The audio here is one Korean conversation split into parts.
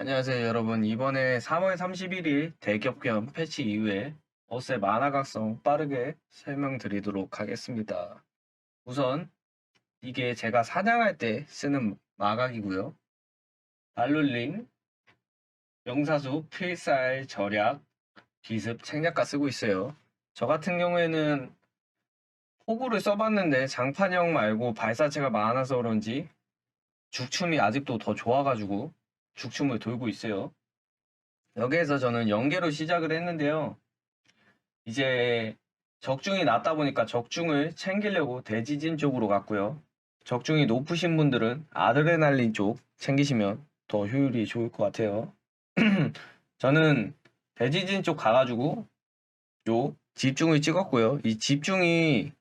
안녕하세요 여러분 이번에 3월 31일 대격변 패치 이후에 어세 만화 각성 빠르게 설명드리도록 하겠습니다. 우선 이게 제가 사냥할 때 쓰는 마각이고요. 발룰링, 명사수, 필살, 절약, 기습, 책략가 쓰고 있어요. 저 같은 경우에는 호구를 써봤는데 장판형 말고 발사체가 많아서 그런지 죽춤이 아직도 더 좋아가지고 죽춤을 돌고 있어요. 여기에서 저는 연계로 시작을 했는데요. 이제 적중이 낮다 보니까 적중을 챙기려고 대지진 쪽으로 갔고요. 적중이 높으신 분들은 아드레날린 쪽 챙기시면 더 효율이 좋을 것 같아요. 저는 대지진 쪽 가가지고 요 집중을 찍었고요. 이 집중이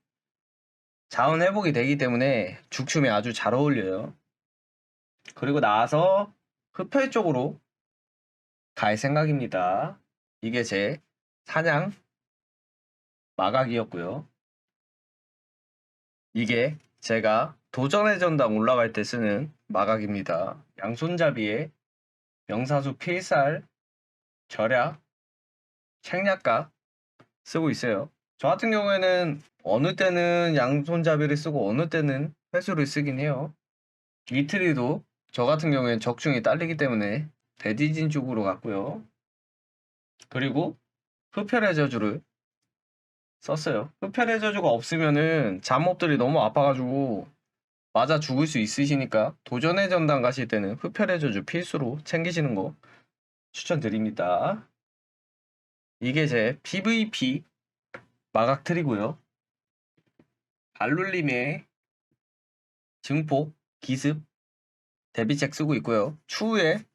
자원 회복이 되기 때문에 죽춤에 아주 잘 어울려요. 그리고 나서 흡혈 쪽으로 갈 생각입니다. 이게 제 사냥 마각이었고요. 이게 제가 도전의 전당 올라갈 때 쓰는 마각입니다. 양손잡이에 명사수 필살, 절약, 책략가 쓰고 있어요. 저 같은 경우에는 어느 때는 양손잡이를 쓰고 어느 때는 회수를 쓰긴 해요. 이트리도 저 같은 경우에는 적중이 딸리기 때문에 대디진 쪽으로 갔고요. 그리고 흡혈의 저주를 썼어요. 흡혈의 저주가 없으면은 잡몹들이 너무 아파가지고 맞아 죽을 수 있으시니까 도전의 전당 가실 때는 흡혈의 저주 필수로 챙기시는 거 추천드립니다. 이게 제 PVP 마각 트리고요. 발룰림의 증폭, 기습, 데뷔책 쓰고 있고요. 추후에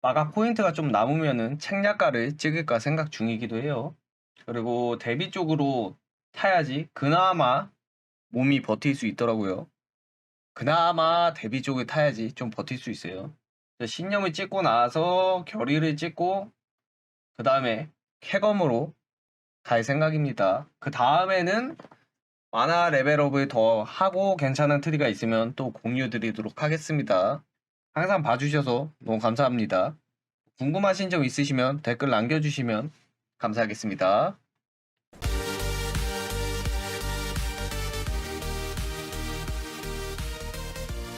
마각 포인트가 좀 남으면은 책략가를 찍을까 생각 중이기도 해요. 그리고 데뷔 쪽으로 타야지 그나마 몸이 버틸 수 있더라고요. 그나마 데뷔 쪽을 타야지 좀 버틸 수 있어요. 신념을 찍고 나서 결의를 찍고 그 다음에 캐검으로 갈 생각입니다. 그 다음에는 만화 레벨업을 더 하고 괜찮은 트리가 있으면 또 공유 드리도록 하겠습니다. 항상 봐주셔서 너무 감사합니다. 궁금하신 점 있으시면 댓글 남겨주시면 감사하겠습니다.